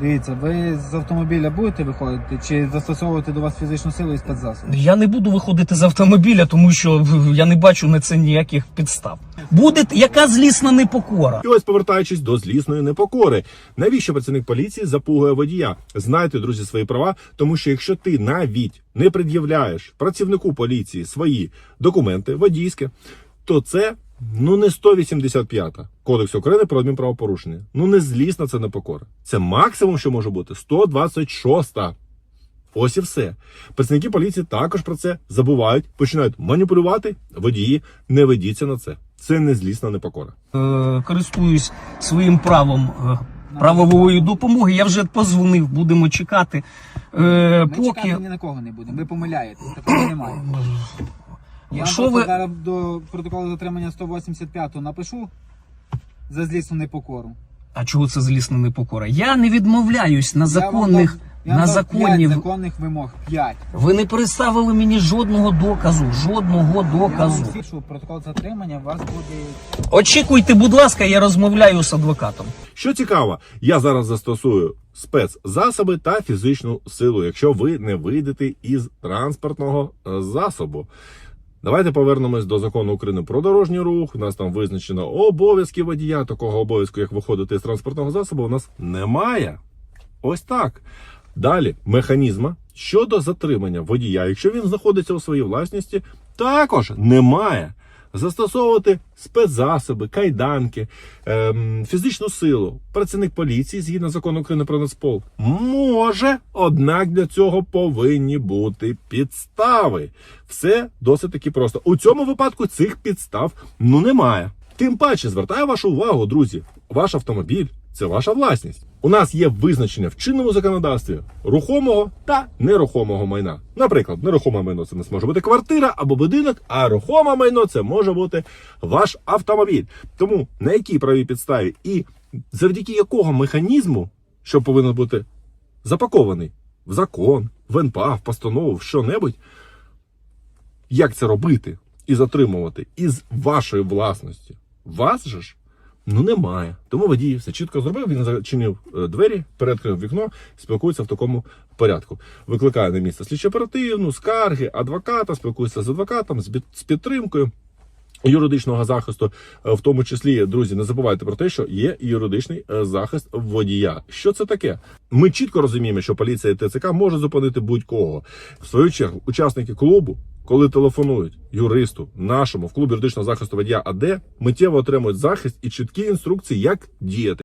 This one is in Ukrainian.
Дивіться, ви з автомобіля будете виходити чи застосовувати до вас фізичну силу і спецзасоби? Я не буду виходити з автомобіля, тому що я не бачу на це ніяких підстав. Буде яка злісна непокора. І ось повертаючись до злісної непокори, навіщо працівник поліції запугує водія? Знайте, друзі, свої права, тому що якщо ти навіть не пред'являєш працівнику поліції свої документи водійські, то це ну не 185-та Кодекс України про адмінправопорушення. Ну не злісна це непокора. Це максимум, що може бути 126 Ось і все. Працівники поліції також про це забувають, починають маніпулювати. Водії не ведіться на це. Це не злісна непокора. Е, користуюсь своїм правом е, правової допомоги. Я вже позвонив, будемо чекати. Е, Ми поки чекати ні на кого не будемо. Ви помиляєтесь, такого немає. Я Що просто ви- зараз до протоколу затримання 185 напишу за злісну непокору. а чого це злісна непокора? Я не відмовляюсь на законних я вам на дав законні. п'ять законних вимог. 5. Ви не представили мені жодного доказу, жодного Я вам доказу. свідчу, протокол затримання у вас буде Очікуйте, будь ласка, я розмовляю з адвокатом. Що цікаво, я зараз застосую спецзасоби та фізичну силу, якщо ви не вийдете із транспортного е, засобу. Давайте повернемось до закону України про дорожній рух. У нас там визначено обов'язки водія. Такого обов'язку, як виходити з транспортного засобу, у нас немає. Ось так. Далі механізма щодо затримання водія, якщо він знаходиться у своїй власності, також немає. Застосовувати спецзасоби, кайданки, ем, фізичну силу. Працівник поліції, згідно закону України про Нацпол, може, однак для цього повинні бути підстави. Все досить таки просто. У цьому випадку цих підстав ну немає. Тим паче звертаю вашу увагу, друзі, ваш автомобіль це ваша власність. У нас є визначення в чинному законодавстві рухомого та нерухомого майна. Наприклад, нерухоме майно це може бути квартира або будинок, а рухоме майно це може бути ваш автомобіль. Тому на якій правій підставі і завдяки якого механізму, що повинен бути запакований в закон, в НПА, в постанову, в що-небудь, як це робити і затримувати із вашої власності. Вас же ж ну немає. Тому водій все чітко зробив. Він зачинив е, двері, передкрив вікно, спілкується в такому порядку. Викликає на місце слідчо оперативну, скарги, адвоката, спілкується з адвокатом, з підтримкою. Юридичного захисту, Е, в тому числі, друзі, не забувайте про те, що є юридичний е, захист водія. Що це таке? Ми чітко розуміємо, що поліція і ТЦК може зупинити будь-кого. В свою чергу, учасники клубу, коли телефонують юристу нашому в клубі юридичного захисту водія АД, миттєво отримують захист і чіткі інструкції, як діяти.